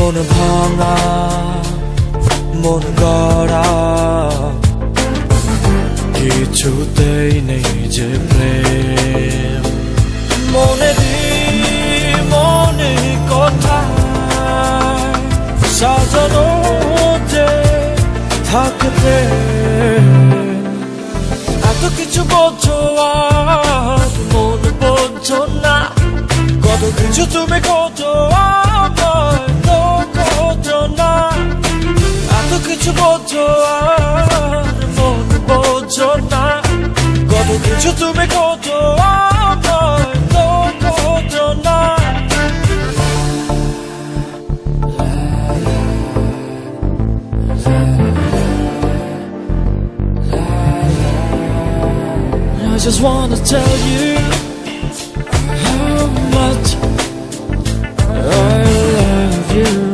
মন ভাঙা, মন গড়া। কিছুতেই নেই যে প্রেম। মনে মনে কথা। সাজানো যে থাকতে। এত কিছু বোঝো আর মন বোঝো না। কত কিছু তুমি খোঁজো আমায় কিছু বোঝো আর মন বোঝো না কত কিছু তুমি খোঁজো আমায় তো খোঁজো না I just wanna tell you how much I love you.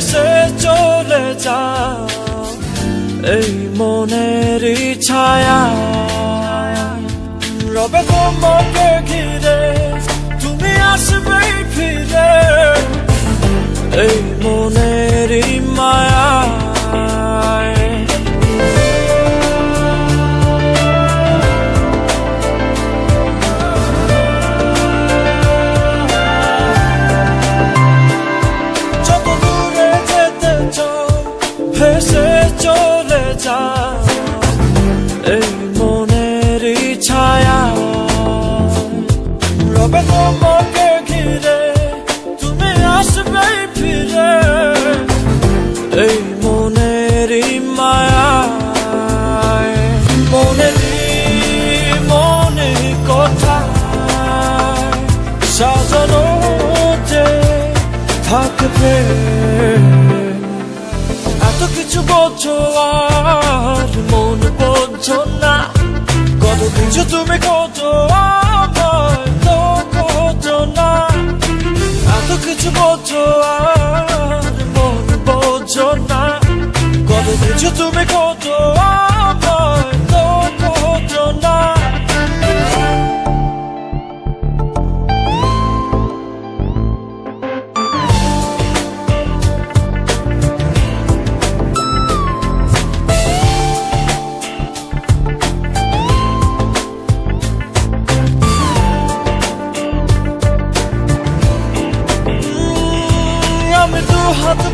ভেসে চলে যাও এই মনের ছায়া। রবে তোমাকে ঘিরে তুমি আসবে ফিরে। এই মনেরই চলে যাও এই মনেরই ছায়া। রবে তোমাকে ঘিরে তুমি আসবে ফিরে, এই মনেরই মায়া মনেরই, মনে কথা সাজানো যে থাকবে। এত কিছু বোঝো আর মন বোঝো না। কত কিছু তুমি খোঁজো আমার তো খোঁজো না। এত কিছু বোঝো আর মন বোঝো না। কত কিছু তুমি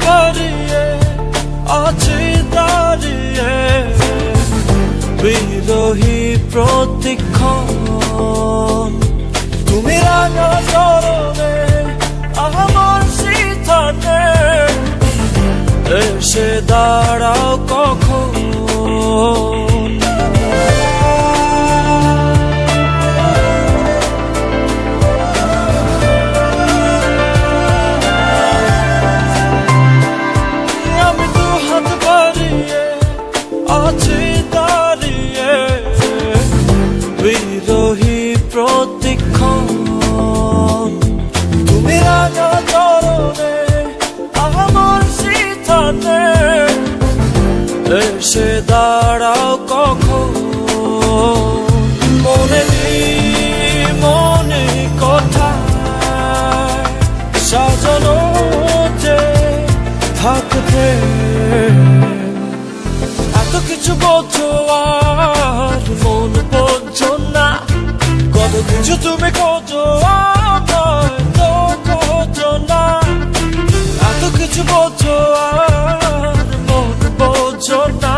বাড়িয়ে আছি দাঁড়িয়ে। বিরোহী প্রতিক্ষণ তুমি রাঙা চরণে আমার সিথানে এসে দাঁড়াও কখন আছি দাঁড়িয়ে বিরোহী প্রতিক্ষণ। তুমি রাজা চরণে আমার শীতানে এসে দাঁড়াও আর মন বোঝো না? কত কিছু তুমি খোঁজো আমায় তো খোঁজো না? এত কিছু বোঝো আর মন বোঝো না।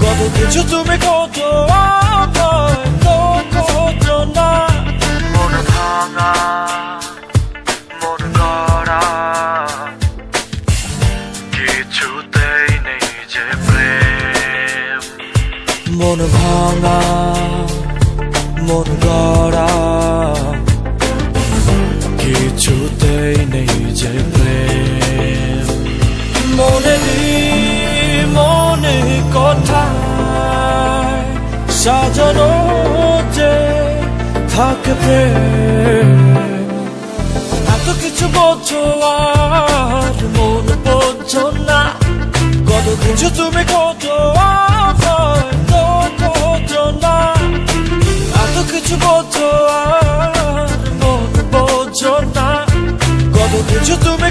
কত কিছু তুমি খোঁজো মন গড়া। কিছুতেই নেই যে প্রেম। মনে মনে কথা সাজানো যে থাকবে। এত কিছু বোঝো আর মন বোঝো না। কত কিছু তুমি কিছু বোঝো আর মন বোঝো না। কত কিছু তুমি